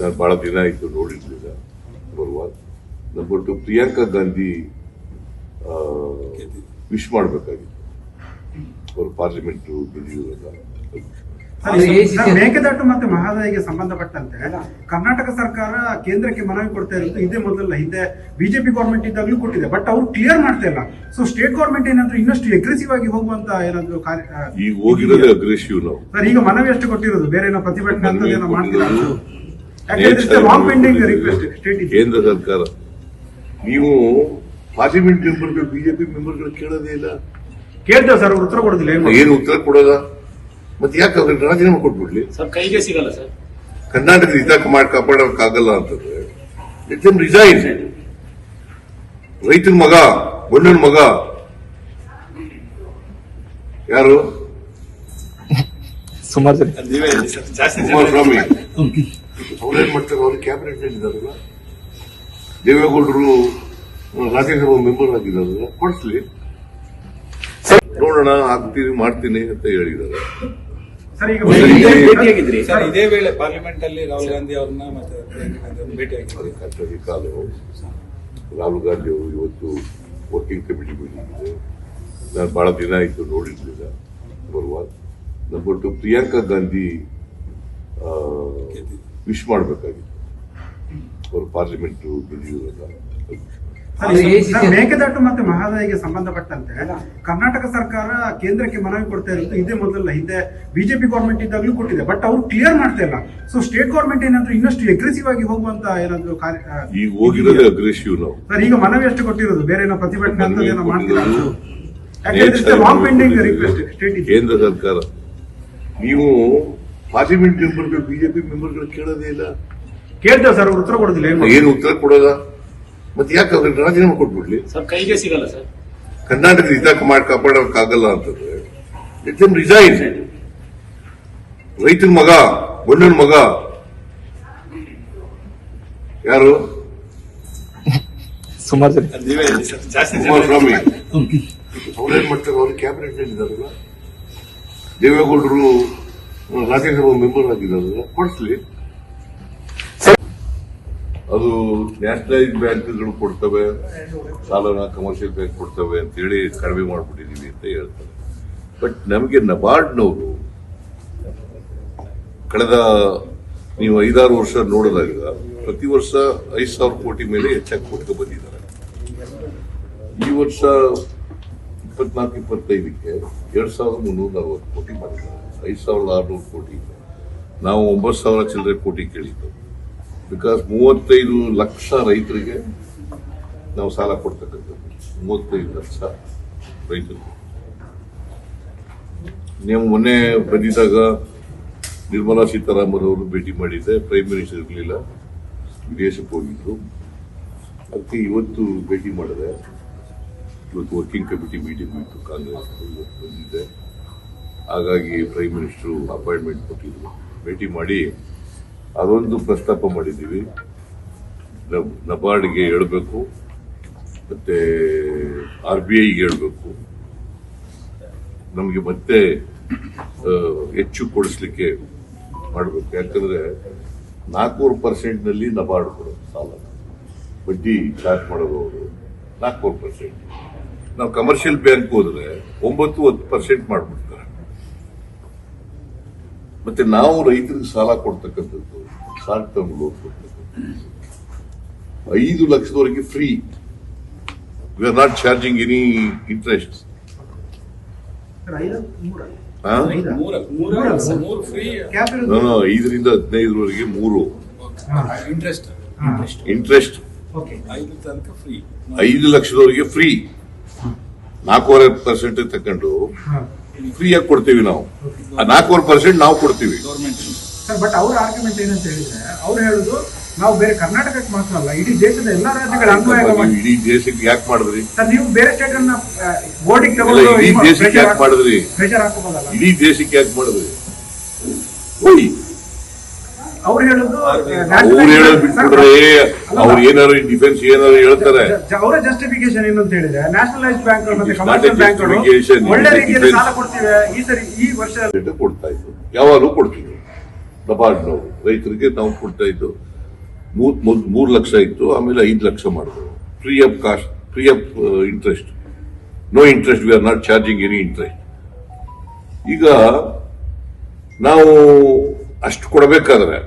ನಾನು ಭಾಳ ದಿನ ಆಯಿತು ನೋಡಿರ್ಲಿಲ್ಲ number one number two Priyanka Gandhi wish ಮಾಡಬೇಕಾಗಿತ್ತು. ಅವರು ಪಾರ್ಲಿಮೆಂಟು ಮೇಕೆದಾಟು ಮತ್ತೆ ಮಹದಾಯಿಗೆ ಸಂಬಂಧಪಟ್ಟಂತೆ ಕರ್ನಾಟಕ ಸರ್ಕಾರ ಕೇಂದ್ರಕ್ಕೆ ಮನವಿ ಕೊಡ್ತಾ ಇರೋದು ಇದೇ ಮೊದಲಲ್ಲ. ಹಿಂದೆ ಬಿಜೆಪಿ ಗೌರ್ಮೆಂಟ್ ಇದ್ದಾಗಲೂ ಕೊಟ್ಟಿದೆ. ಬಟ್ ಅವ್ರು ಕ್ಲಿಯರ್ ಮಾಡ್ತಾ ಇಲ್ಲ. ಸೊ ಸ್ಟೇಟ್ ಗೌರ್ಮೆಂಟ್ ಏನಾದ್ರು ಇನ್ನಷ್ಟು ಅಗ್ರೆಸಿವ್ ಆಗಿ ಹೋಗುವಂತ ಏನಾದ್ರು ಈಗ ಹೋಗಿರೋದೇ ಅಗ್ರೆಸಿವ್ ನಾವು. ಸರ್ ಈಗ ಮನವಿ ಅಷ್ಟು ಕೊಟ್ಟಿರೋದು. ಬೇರೆ ಏನೋ ಪ್ರತಿಭಟನೆ ಅಂತ ಏನೋ ಮಾಡ್ತಿಲ್ಲ Nature- long pending request state ಇದೆ ಕೇಂದ್ರ ಸರ್ಕಾರ. ನೀವು ಪಾರ್ಲಿಮೆಂಟ್ ಮೆಂಬರ್ಗಳು ಬಿಜೆಪಿ ಮೆಂಬರ್ಗಳು ಕೇಳೋದೇ ಇಲ್ಲ. ಕೇಳ್ತಾ ಸರ್ ಅವ್ರು ಉತ್ತರ ಕೊಡೋದಿಲ್ಲ ಏನ್ ಏನು ಉತ್ತರ ಕೊಡೋದ ಮತ್ತೆ ಯಾಕೆ ಅವ್ರಿಗೆ ರಾಜೀನಾಮೆ ಕೊಟ್ಬಿಡ್ಲಿ? ಸರ್ ಕೈಗೆ ಸಿಗಲ್ಲ ಸರ್. ಕರ್ನಾಟಕದ ಹಿತ ಮಾಡಿ ಕಾಪಾಡೋಕ್ಕಾಗಲ್ಲ ಅಂತಂದ್ರೆ ಲೆಟ್ ದೆಮ್ ರಿಸೈನ್ ರೈತನ ಮಗ ಗಂಡನ ಮಗ. ಯಾರು? ಸುಮಾರು ಜನ ನೀವೇ ಸರ್ ಜಾಸ್ತಿ ಜನ. ಕುಮಾರಸ್ವಾಮಿ. ಅವ್ರೇನ್ ಮಾಡ್ತಾರೆ ಅವ್ರಿಗೆ ಕ್ಯಾಬಿನೆಟ್ ಇದ್ದಾರಲ್ಲ ದೇವೇಗೌಡರು ರಾಜ್ಯಸಭಾ ಮೆಂಬರ್ ಆಗಿದ್ದಾರಲ್ಲ ಕೊಡಿಸ್ಲಿ. ನೋಡೋಣ ಆಗ್ತೀನಿ ಮಾಡ್ತೀನಿ ಅಂತ ಹೇಳಿದ್ದಾರೆ ಇದೇ ವೇಳೆ ಪಾರ್ಲಿಮೆಂಟ್ ಅಲ್ಲಿ ರಾಹುಲ್ ಗಾಂಧಿ ಅವ್ರನ್ನ ಮತ್ತೆ ಭೇಟಿ ಆಗಿದ್ದಾರೆ ಕಾಲು. ರಾಹುಲ್ ಗಾಂಧಿ ಅವರು ಇವತ್ತು ವರ್ಕಿಂಗ್ ಕಮಿಟಿ ಮೀಟಿಂಗ್ ಇದೆ. ನಾನು ಬಹಳ ದಿನ ಆಯಿತು ನೋಡಿರ್ಲಿಲ್ಲ number one number two Priyanka Gandhi wish ಮಾಡಬೇಕಾಗಿತ್ತು. ಅವರು ಪಾರ್ಲಿಮೆಂಟ್ ಮೇಕೆದಾಟು ಮತ್ತೆ ಮಹದಾಯಿಗೆ ಸಂಬಂಧಪಟ್ಟಂತೆ ಕರ್ನಾಟಕ ಸರ್ಕಾರ ಕೇಂದ್ರಕ್ಕೆ ಮನವಿ ಕೊಡ್ತಾ ಇರೋದು ಇದೇ ಮೊದಲ ಹಿಂದೆ ಬಿಜೆಪಿ ಗೌರ್ಮೆಂಟ್ ಇದ್ದಾಗಲೂ ಕೊಟ್ಟಿದೆ. ಬಟ್ ಅವ್ರು ಕ್ಲಿಯರ್ ಮಾಡ್ತಾ ಇಲ್ಲ. ಸೊ ಸ್ಟೇಟ್ ಗೌರ್ಮೆಂಟ್ ಏನಾದ್ರು ಇನ್ನಷ್ಟು ಅಗ್ರೆಸಿವ್ ಆಗಿ ಹೋಗುವಂತ ಏನಾದ್ರು ಈಗ ಹೋಗಿರೋದೇ ಅಗ್ರೆಸಿವ್ ನಾವು. ಸರ್ ಈಗ ಮನವಿ ಅಷ್ಟು ಕೊಟ್ಟಿರೋದು? ಬೇರೆ ಏನೋ ಪ್ರತಿಭಟನೆ ಅಂತ ಏನೋ ಮಾಡ್ತಿಲ್ಲ Nature- long pending request state ಕೇಂದ್ರ ಸರ್ಕಾರ. ನೀವು ಪಾರ್ಲಿಮೆಂಟ್ ಮೆಂಬರ್ಗಳು ಬಿಜೆಪಿ ಮೆಂಬರ್ಗಳು ಕೇಳೋದೇ ಇಲ್ಲ. ಕೇಳ್ತೇವೆ ಸರ್ ಅವ್ರು ಉತ್ತರ ಕೊಡೋದಿಲ್ಲ ಏನ್ ಮಾಡೋದು? ಏನು ಉತ್ತರ ಕೊಡೋದ ಮತ್ತೆ ಯಾಕೆ ಅವ್ರಿಗೆ ರಾಜೀನಾಮೆ ಕೊಟ್ಬಿಡ್ಲಿ? ಸರ್ ಕೈಗೆ ಸಿಗಲ್ಲ ಸರ್. ಕರ್ನಾಟಕದ ಹಿತ ಮಾಡಿ ಕಾಪಾಡೋಕ್ಕಾಗಲ್ಲ ಅಂತಂದ್ರೆ ಲೆಟ್ ದೆಮ್ ರಿಸೈನ್ ರೈತನ ಮಗ ಗಂಡನ ಮಗ. ಯಾರು? ಸುಮಾರು ಜನ. ನೀವೇ ಸರ್ ಜಾಸ್ತಿ ಜನ. ಕುಮಾರಸ್ವಾಮಿ. ಅವ್ರೇನ್ ಮಾಡ್ತಾರೆ ಅವ್ರು ಕ್ಯಾಬಿನೆಟ್ ಇದ್ದಾರಲ್ಲ ದೇವೇಗೌಡರು ರಾಜ್ಯಸಭಾ ಮೆಂಬರ್ ಆಗಿದ್ದಾರಲ್ಲ ಕೊಡಿಸ್ಲಿ. ಅದು ನ್ಯಾಷನಲೈಸ್ ಬ್ಯಾಂಕ್ಗಳು ಕೊಡ್ತವೆ, ಸಾಲನ ಕಮರ್ಷಿಯಲ್ ಬ್ಯಾಂಕ್ ಕೊಡ್ತವೆ ಅಂತೇಳಿ ಕಡಿಮೆ ಮಾಡ್ಬಿಟ್ಟಿದೀವಿ ಅಂತ ಹೇಳ್ತಾರೆ. ಬಟ್ ನಮಗೆ ನಬಾರ್ಡ್ನವರು ಕಳೆದ ನೀವು ಐದಾರು ವರ್ಷ ನೋಡಿದಾಗ ಪ್ರತಿ ವರ್ಷ ಐದು ಸಾವಿರ ಕೋಟಿ ಮೇಲೆ ಹೆಚ್ಚಾಗಿ ಕೊಟ್ಟು ಬಂದಿದ್ದಾರೆ. ಈ ವರ್ಷ ಇಪ್ಪತ್ನಾಲ್ಕು, ಇಪ್ಪತ್ತೈದಕ್ಕೆ ಎರಡು ಸಾವಿರದ ಮುನ್ನೂರ ನಲವತ್ತು ಕೋಟಿ ಮಾಡಿದ್ದಾರೆ. ಐದು ಸಾವಿರದ ಆರುನೂರು ಕೋಟಿ. ನಾವು ಒಂಬತ್ತು ಸಾವಿರ ಚಿಲ್ಲರೆ ಕೋಟಿ ಕೇಳಿದ್ದು. ಬಿಕಾಸ್ ಮೂವತ್ತೈದು ಲಕ್ಷ ರೈತರಿಗೆ ನಾವು ಸಾಲ ಕೊಡ್ತಕ್ಕಂಥದ್ದು. ಮೂವತ್ತೈದು ಲಕ್ಷ ರೈತರಿಗೆ. ನೀವು ಮೊನ್ನೆ ಬಂದಿದ್ದಾಗ ನಿರ್ಮಲಾ ಸೀತಾರಾಮನ್ ಅವರು ಭೇಟಿ ಮಾಡಿದ್ದೆ. ಪ್ರೈಮ್ ಮಿನಿಸ್ಟರ್ ಇರಲಿಲ್ಲ. ವಿದೇಶಕ್ಕೆ ಹೋಗಿದ್ರು. ಅದಕ್ಕೆ ಇವತ್ತು ಭೇಟಿ ಮಾಡಿದೆ. ಇವತ್ತು ವರ್ಕಿಂಗ್ ಕಮಿಟಿ ಮೀಟಿಂಗ್ ಇತ್ತು. ಕಾಂಗ್ರೆಸ್ ಇವತ್ತು ಬಂದಿದ್ದೆ. ಹಾಗಾಗಿ ಪ್ರೈಮ್ ಮಿನಿಸ್ಟ್ರು ಅಪಾಯಿಂಟ್ಮೆಂಟ್ ಕೊಟ್ಟಿದ್ರು. ಭೇಟಿ ಮಾಡಿ ಅದೊಂದು ಪ್ರಸ್ತಾಪ ಮಾಡಿದ್ದೀವಿ. ನಬ್- ನಬಾರ್ಡ್ಗೆ ಹೇಳಬೇಕು, ಮತ್ತೆ ಆರ್ ಬಿ ಐಗೆ ಹೇಳಬೇಕು. ನಮಗೆ ಮತ್ತೆ ಹೆಚ್ಚು ಕೊಡಿಸ್ಲಿಕ್ಕೆ ಮಾಡಬೇಕು. ಯಾಕಂದ್ರೆ ನಾಲ್ಕೂರು ಪರ್ಸೆಂಟ್ನಲ್ಲಿ ನಬಾರ್ಡ್ ಕೊಡೋದು ಸಾಲ. ಬಡ್ಡಿ ಚಾರ್ಜ್ ಮಾಡೋದು ಅವರು. ನಾಲ್ಕೂರು ಪರ್ಸೆಂಟ್. ನಾವು ಕಮರ್ಷಿಯಲ್ ಬ್ಯಾಂಕ್ ಹೋದ್ರೆ ಒಂಬತ್ತು ಹತ್ತು ಪರ್ಸೆಂಟ್ ಮಾಡ್ಬಿಡ್ತಾರೆ. ಮತ್ತೆ ನಾವು ರೈತರಿಗೆ ಸಾಲ ಕೊಡ್ತಕ್ಕಂಥದ್ದು ಶಾರ್ಟ್ ಟರ್ಮ್ ಲೋನ್ ಕೊಡ್ತಕ್ಕಂಥದ್ದು. ಐದು ಲಕ್ಷದವರೆಗೆ free we are not charging any interest ಐದರಿಂದ ಹದಿನೈದರವರೆಗೆ ಮೂರು. ಇಂಟ್ರೆಸ್ಟ್. ಇಂಟ್ರೆಸ್ಟ್ ಓಕೆ ಐದು ತನಕ ಫ್ರೀ ಐದು ಲಕ್ಷದವರೆಗೆ ಫ್ರೀ ನಾಲ್ಕೂವರೆ ಪರ್ಸೆಂಟ್ ತಕೊಂಡು ಹಾ. ಫ್ರೀಯಾಗಿ ಕೊಡ್ತೀವಿ ನಾವು. ಆ ನಾಲ್ಕೂವರೆ ಪರ್ಸೆಂಟ್ ನಾವು ಕೊಡ್ತೀವಿ. ಗೌರ್ಮೆಂಟ್ ಸರ್ ಬಟ್ ಅವ್ರ ಆರ್ಗ್ಯುಮೆಂಟ್ ಏನಂತ ಹೇಳಿದ್ರೆ ಅವ್ರು ಹೇಳುದು ನಾವು ಬೇರೆ ಕರ್ನಾಟಕಕ್ಕೆ ಮಾತ್ರ ಅಲ್ಲ ಇಡೀ ದೇಶದ ಎಲ್ಲಾ ರಾಜ್ಯಗಳ ಅನ್ವಯ ನೀವು ಇಡೀ ದೇಶಕ್ಕೆ ಯಾಕೆ ಮಾಡಿದ್ರಿ? ಸರ್ ನೀವು ಬೇರೆ ಸ್ಟೇಟ್ ಅನ್ನ ಬೋರ್ಡಿಗೆ ತಗೊಂಡು ಇಡೀ ದೇಶಕ್ಕೆ ಯಾಕೆ ಮಾಡಿದ್ರಿ? ಪ್ರೆಷರ್ ಹಾಕೋಬೋದಲ್ಲ? ಇಡೀ ದೇಶಕ್ಕೆ ಯಾಕೆ ಮಾಡಿದ್ರಿ? ಅವ್ರು ಹೇಳುದು ಬಿಟ್ಬಿಟ್ರೆ ಅವ್ರು ಏನಾರು ಡಿಫೆನ್ಸ್ ಏನಾರು ಹೇಳ್ತಾರೆ. ಅವರ ಜಸ್ಟಿಫಿಕೇಶನ್ ಏನಂತ ಹೇಳಿದ್ರೆ ನ್ಯಾಷನಲೈಸ್ ಬ್ಯಾಂಕ್ ಮತ್ತೆ ಕಮರ್ಷಿಯಲ್ ಬ್ಯಾಂಕ್ ಒಳ್ಳೆ ರೀತಿಯಲ್ಲಿ ಸಾಲ ಕೊಡ್ತೀವಿ ಈ ಸರಿ ಈ ವರ್ಷ ಕೊಡ್ತಾ ಇತ್ತು ಯಾವಾಗಲೂ ಕೊಡ್ತೀವಿ ನಬಾರ್ಡ್ ನಾವು ರೈತರಿಗೆ ನಾವು ಕೊಡ್ತಾ ಇದ್ದು. ಮೂರ್ ಮೂರು ಲಕ್ಷ ಇತ್ತು ಆಮೇಲೆ ಐದು ಲಕ್ಷ ಮಾಡಿದ್ರು. Free of cost free of interest no interest we are not charging any interest ಈಗ ನಾವು ಅಷ್ಟು ಕೊಡಬೇಕಾದ್ರೆ.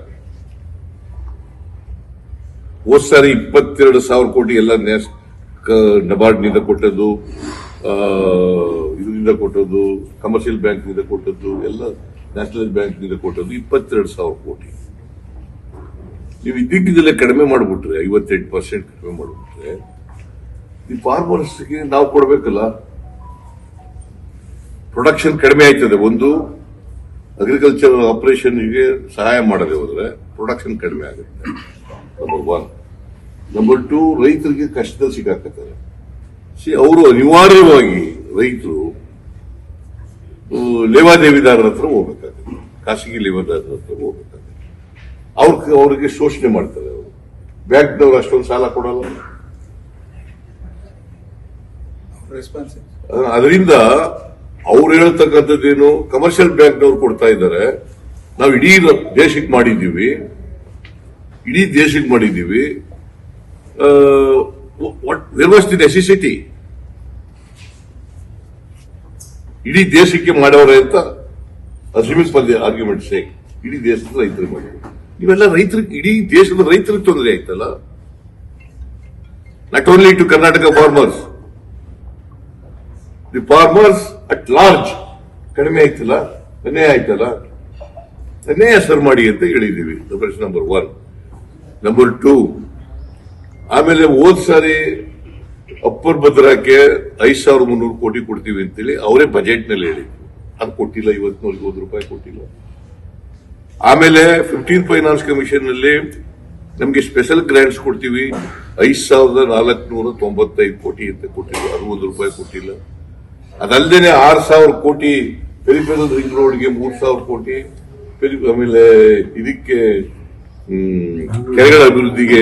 ಹೋದ್ ಸಾರಿ ಇಪ್ಪತ್ತೆರಡು ಸಾವಿರ ಕೋಟಿ ಎಲ್ಲ ನ್ಯಾಷ್ ನಬಾರ್ಡ್ನಿಂದ ಕೊಟ್ಟದ್ದು ಇದರಿಂದ ಕೊಟ್ಟದ್ದು, ಕಮರ್ಷಿಯಲ್ ಬ್ಯಾಂಕ್ನಿಂದ ಕೊಟ್ಟದ್ದು, ಎಲ್ಲ ನ್ಯಾಷನಲ್ ಬ್ಯಾಂಕ್ನಿಂದ ಕೊಟ್ಟದ್ದು ಇಪ್ಪತ್ತೆರಡು ಸಾವಿರ ಕೋಟಿ. ನೀವು ಇದ್ದಕ್ಕಿದ್ದಲ್ಲೇ ಕಡಿಮೆ ಮಾಡಿಬಿಟ್ರೆ, ಐವತ್ತೆಂಟು ಪರ್ಸೆಂಟ್ ಕಡಿಮೆ ಮಾಡಿಬಿಟ್ರೆ, ಈ ಫಾರ್ಮರ್ಸ್ಗೆ ನಾವು ಕೊಡಬೇಕಲ್ಲ. ಪ್ರೊಡಕ್ಷನ್ ಕಡಿಮೆ ಆಯ್ತದೆ, ಒಂದು ಅಗ್ರಿಕಲ್ಚರ್ ಆಪರೇಷನ್ಗೆ ಸಹಾಯ ಮಾಡದೆ ಹೋದ್ರೆ ಪ್ರೊಡಕ್ಷನ್ ಕಡಿಮೆ ಆಗುತ್ತೆ. ನಂಬರ್ ಒನ್ ನಂಬರ್ ಟೂ ರೈತರಿಗೆ ಕಷ್ಟದಲ್ಲಿ ಸಿಕ್ಕಾಕತ್ತಾರೆ ಸಿ ಅವರು ಅನಿವಾರ್ಯವಾಗಿ ರೈತರು ಲೇವಾದೇವಿದಾರರ ಹತ್ರ ಹೋಗ್ಬೇಕಾಗುತ್ತೆ. ಖಾಸಗಿ ಲೇವಾದಾರರ ಹತ್ರ ಹೋಗ್ಬೇಕಾಗುತ್ತೆ. ಅವ್ರ ಅವರಿಗೆ ಶೋಷಣೆ ಮಾಡ್ತಾರೆ ಅವರು. ಬ್ಯಾಂಕ್ನವ್ರು ಅಷ್ಟೊಂದು ಸಾಲ ಕೊಡಲ್ಲ. ರೆಸ್ಪಾನ್ಸ್ ಅದರಿಂದ ಅವ್ರು ಹೇಳ್ತಕ್ಕಂಥದ್ದೇನು ಕಮರ್ಷಿಯಲ್ ಬ್ಯಾಂಕ್ನವ್ರು ಕೊಡ್ತಾ ಇದ್ದಾರೆ. ನಾವು ಇಡೀ ದೇಶಕ್ಕೆ ಮಾಡಿದ್ದೀವಿ. ಇಡೀ ದೇಶಕ್ಕೆ ಮಾಡಿದ್ದೀವಿ. ದಿ ನೆಸೆಸಿಟಿ ಇಡೀ ದೇಶಕ್ಕೆ ಮಾಡೋರೆ ಅಂತ ಅಸಿಮಿಸ್ ದಿ ಆರ್ಗ್ಯುಮೆಂಟ್ ಸೇಕ್ ಇಡೀ ದೇಶದ ರೈತರಿಗೆ ಮಾಡಿದ್ರು. ಇವೆಲ್ಲ ರೈತರಿಗೆ, ಇಡೀ ದೇಶದ ರೈತರಿಗೆ ತೊಂದರೆ ಆಯ್ತಲ್ಲ? Not only to Karnataka farmers the farmers at large, ಕಡಿಮೆ ಆಯ್ತಲ್ಲ ಅನ್ಯಾಯ ಆಯ್ತಲ್ಲ? ಅನ್ಯಾಯ ಸರ್ ಮಾಡಿ ಅಂತ ಹೇಳಿದೀವಿ ಪ್ರಶ್ನೆ ನಂಬರ್ ಒನ್ ನಂಬರ್ ಟೂ ಆಮೇಲೆ ಹೋದ್ ಸಾರಿ ಅಪ್ಪರ್ ಭದ್ರಾಕ್ಕೆ ಐದ್ ಸಾವಿರದ ಮುನ್ನೂರು ಕೋಟಿ ಕೊಡ್ತೀವಿ ಅಂತೇಳಿ ಅವರೇ ಬಜೆಟ್ನಲ್ಲಿ ಹೇಳಿದ್ರು. ಅದು ಕೊಟ್ಟಿಲ್ಲ, ಇವತ್ತಿನವರೆಗೆ ಒಂದು ರೂಪಾಯಿ ಕೊಟ್ಟಿಲ್ಲ. ಆಮೇಲೆ ಫಿಫ್ಟೀನ್ ಫೈನಾನ್ಸ್ ಕಮಿಷನ್ನಲ್ಲಿ ನಮಗೆ ಸ್ಪೆಷಲ್ ಗ್ರಾಂಟ್ಸ್ ಕೊಡ್ತೀವಿ, ಐದ್ ಸಾವಿರದ ನಾಲ್ಕುನೂರ ತೊಂಬತ್ತೈದು ಕೋಟಿ ಅಂತ ಕೊಟ್ಟಿಲ್ಲ ಅದು ಒಂದು ರೂಪಾಯಿ ಕೊಟ್ಟಿಲ್ಲ. ಅದಲ್ಲದೆ ಆರ್ ಸಾವಿರ ಕೋಟಿ ಪೆರಿಫೆರಲ್ ರಿಂಗ್ ರೋಡ್ಗೆ ಮೂರ್ ಸಾವಿರ ಕೋಟಿ ಆಮೇಲೆ ಇದಕ್ಕೆ ಕೆರೆಗಳ ಅಭಿವೃದ್ಧಿಗೆ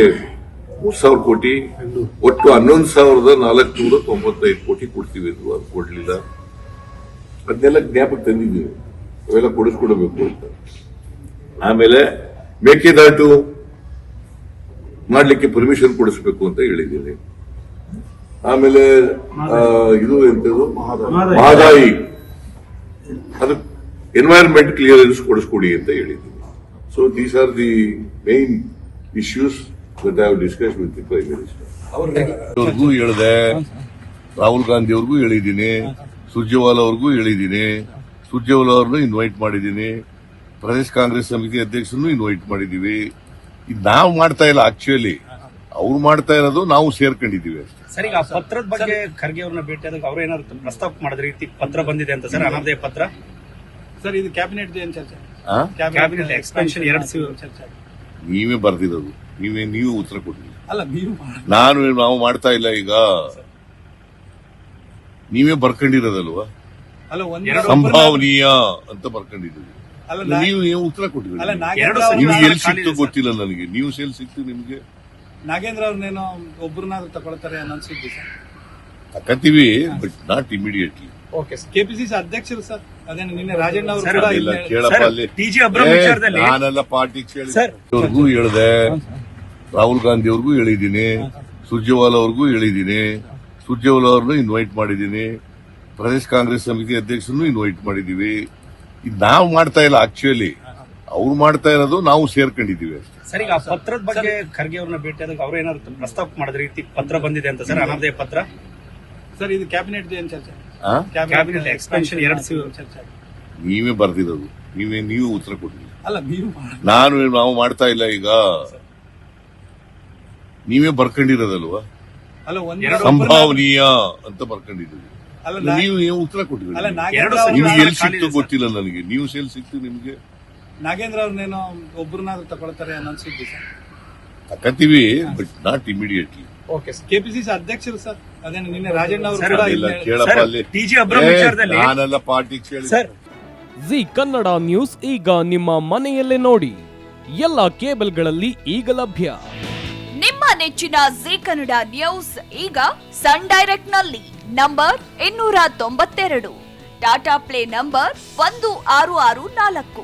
ಮೂರ್ ಸಾವಿರ ಕೋಟಿ ಒಟ್ಟು ಹನ್ನೊಂದು ಸಾವಿರದ ನಾಲ್ಕುನೂರ ತೊಂಬತ್ತೈದು ಕೋಟಿ ಕೊಡ್ತೀವಿ ಅದು ಅದು ಕೊಡ್ಲಿಲ್ಲ. ಅದನ್ನೆಲ್ಲ ಜ್ಞಾಪಕ ತಂದಿದ್ದೀವಿ. ಅವೆಲ್ಲ ಕೊಡಿಸ್ಕೊಡಬೇಕು ಅಂತ. ಆಮೇಲೆ ಮೇಕೆದಾಟು ಮಾಡಲಿಕ್ಕೆ ಪರ್ಮಿಷನ್ ಕೊಡಿಸ್ಬೇಕು ಅಂತ ಹೇಳಿದ್ದೀನಿ. ಆಮೇಲೆ ಇದು ಎಂತದು? ಮಹದಾಯಿ. ಅದು ಎನ್ವೈರನ್ಮೆಂಟ್ ಕ್ಲಿಯರೆನ್ಸ್ ಕೊಡಿಸ್ಕೊಡಿ ಅಂತ ಹೇಳಿದ್ದೀನಿ. So these are the main issues I discuss with the prime minister ಅವ್ರಿಗೂ ಹೇಳಿದೆ ರಾಹುಲ್ ಗಾಂಧಿ ಅವ್ರಿಗೂ ಹೇಳಿದ್ದೀನಿ ಸುರ್ಜೇವಾಲ ಅವ್ರಿಗೂ ಹೇಳಿದ್ದೀನಿ ಸುರ್ಜೇವಾಲ ಅವ್ರನ್ನ ಇನ್ವೈಟ್ ಮಾಡಿದ್ದೀನಿ ಪ್ರದೇಶ ಕಾಂಗ್ರೆಸ್ ಸಮಿತಿ ಅಧ್ಯಕ್ಷರನ್ನು ಇನ್ವೈಟ್ ಮಾಡಿದ್ದೀವಿ. ಇದು ನಾವು ಮಾಡ್ತಾ ಇಲ್ಲ ಆಕ್ಚುಲಿ ಅವ್ರು ಮಾಡ್ತಾ ಇರೋದು ನಾವು ಸೇರ್ಕೊಂಡಿದೀವಿ ಅಷ್ಟೇ. ಸರ್ ಈಗ ಆ ಪತ್ರದ ಬಗ್ಗೆ ಖರ್ಗೆ ಅವ್ರನ್ನ ಭೇಟಿಯಾದಾಗ ಅವ್ರು ಏನಾದ್ರು ಪ್ರಸ್ತಾಪ ಮಾಡಿದ ರೀತಿ ಪತ್ರ ಬಂದಿದೆ ಅಂತ ಸರ್ ಅನಾಮಧೇಯ ಪತ್ರ? ಸರ್ ಇದು ಕ್ಯಾಬಿನೆಟ್ ಏನ್ ಚರ್ಚೆ? ಆ? ಕ್ಯಾಬಿನೆಟ್ expansion ಎರಡ್ ಚರ್ಚೆ? ನೀವೇ ಬರ್ದಿರೋದು. ನೀವೇ ನೀವು ಉತ್ತರ ಕೊಟ್ಟಿಲ್ಲ ಅಲ್ಲ ನೀವು ಮಾಡ್- ನಾನು ನಾವು ಮಾಡ್ತಾ ಇಲ್ಲ ಈಗ. ನೀವೇ ಬರ್ಕೊಂಡಿರೋದಲ್ವಾ? ಅಲ್ಲ ಒಂದ್ ಎರಡು ಸಂಭಾವನೀಯ ಅಂತ ಬರ್ಕೊಂಡಿದ್ದೀವಿ ಅಲ್ಲ ನಾ- ನೀವು ಏನು ಉತ್ತರ ಅಲ್ಲ ಎರಡು ನಿಮ್ಗೆ ಎಲ್ಲಿ ಸಿಕ್ತು ಗೊತ್ತಿಲ್ಲ ನನಗೆ. ನೀವು ಎಲ್ಲಿ ಸಿಕ್ತು ನಿಮ್ಗೆ? ನಾಗೇಂದ್ರ ಅವ್ರನ್ನೇನೋ ಒಬ್ಬರನ್ನಾದ್ರೂ ತಗೊಳ್ತಾರೆ ಅನ್ನೋ ಅನ್ಸಿದ್ವಿ sir? ತಕತೀವಿ but not immediately okay KPCC ಅಧ್ಯಕ್ಷರು ಸರ್? ಅದೇನು ನಿನ್ನೆ ರಾಜಣ್ಣ ಅವರು ಕೂಡ ಇಲ್ಲ ಇದ್ನೇ- ಕೇಳಪ್ಪ ಅಲ್ಲಿ. ಅಬ್ರಹಂ ಏ, ವಿಚಾರದಲ್ಲಿ- ನಾನೆಲ್ಲ ಪಾರ್ಟಿ ಕೇಳಿ ಸರ್. ಅವ್ರಿಗೂ ಹೇಳಿದೆ. ರಾಹುಲ್ ಗಾಂಧಿ ಅವ್ರಿಗೂ ಹೇಳಿದ್ದೀನಿ. ಸುರ್ಜೇವಾಲ ಅವ್ರಿಗೂ ಹೇಳಿದ್ದೀನಿ. ಸುರ್ಜೇವಾಲ ಅವ್ರನ್ನ ಇನ್ವೈಟ್ ಮಾಡಿದ್ದೀನಿ. ಪ್ರದೇಶ ಕಾಂಗ್ರೆಸ್ ಸಮಿತಿ ಅಧ್ಯಕ್ಷರನ್ನು ಇನ್ವೈಟ್ ಮಾಡಿದ್ದೀವಿ. ಇದು ನಾವು ಮಾಡ್ತಾ ಇಲ್ಲ ಆಕ್ಚುಲಿ ಅವ್ರು ಮಾಡ್ತಾ ಇರೋದು ನಾವು ಸೇರ್ಕೊಂಡಿದೀವಿ ಅಷ್ಟೇ. ಸರ್ ಈಗ ಆ ಪತ್ರದ ಬಗ್ಗೆ ಖರ್ಗೆ ಅವ್ರನ್ನ ಭೇಟಿಯಾದಾಗ ಅವ್ರು ಏನಾದ್ರು ಪ್ರಸ್ತಾಪ ಮಾಡಿದ ರೀತಿ ಪತ್ರ ಬಂದಿದೆ ಅಂತ ಸರ್ ಅನಾಮಧೇಯ ಪತ್ರ? ಸರ್ ಇದು ಕ್ಯಾಬಿನೆಟ್ ಏನ್ ಚರ್ಚೆ? ಆ? Cabinet expansion ಎರಡ್ ಚರ್ಚೆ ನೀವೇ ಬರ್ದಿರೋದು. ನೀವೇ ನೀವು ಉತ್ತರ ಕೊಟ್ಟಿಲ್ಲ ಅಲ್ಲ ನೀವು ಮಾಡ್- ನಾನು ನಾವು ಮಾಡ್ತಾ ಇಲ್ಲ ಈಗ. ನೀವೇ ಬರ್ಕೊಂಡಿರೋದಲ್ವಾ? ಅಲ್ಲ ಒಂದ್ ಎರಡು ಸಂಭಾವನೀಯ ಅಂತ ಬರ್ಕೊಂಡಿದ್ದೀವಿ. ಅಲ್ಲ ನಾ- ನೀವು ನೀವು ಉತ್ತರ ಅಲ್ಲ ಎರಡು ನಾಗೇಂದ್ರ ನಿಮ್ಗೆ ಎಲ್ಲಿ ಸಿಕ್ತು ಗೊತ್ತಿಲ್ಲ ನನಗೆ. ನೀವು ಎಲ್ಲಿ ಸಿಕ್ತು ನಿಮ್ಗೆ? ನಾಗೇಂದ್ರ ಅವ್ರನ್ನೇನೋ ಒಬ್ಬರನ್ನಾದ್ರೂ ತಗೊಳ್ತಾರೆ ಅನ್ನೋ ಅನ್ಸಿದ್ವಿ sir. ತಕತೀವಿ but not immediately okay sir KPCC ಅಧ್ಯಕ್ಷರು ಸರ್. ಅದೇನು ನಿನ್ನೆ ರಾಜಣ್ಣ ಅವರು ಕೂಡ ಇಲ್ಲ ಕೇಳಪ್ಪ ಅಲ್ಲಿ. ಟಿಜಿ ಅಬ್ರಹಂ ಏ, ವಿಚಾರದಲ್ಲಿ- ನಾನೆಲ್ಲ ಪಾರ್ಟಿ ಕೇಳಿ ಸರ್ ಜಿ ಕನ್ನಡ ನ್ಯೂಸ್ ಈಗ ನಿಮ್ಮ ಮನೆಯಲ್ಲೇ ನೋಡಿ. ಎಲ್ಲ ಕೇಬಲ್ಗಳಲ್ಲಿ ಈಗ ಲಭ್ಯ. ನಿಮ್ಮ ನೆಚ್ಚಿನ ಜಿ ಕನ್ನಡ ನ್ಯೂಸ್ ಈಗ ಸನ್ ಡೈರೆಕ್ಟ್ನಲ್ಲಿ ನಂಬರ್ ಇನ್ನೂರ ತೊಂಬತ್ತೆರಡು. ಟಾಟಾ ಪ್ಲೇ ನಂಬರ್ ಒಂದು ಆರು ಆರು ನಾಲ್ಕು.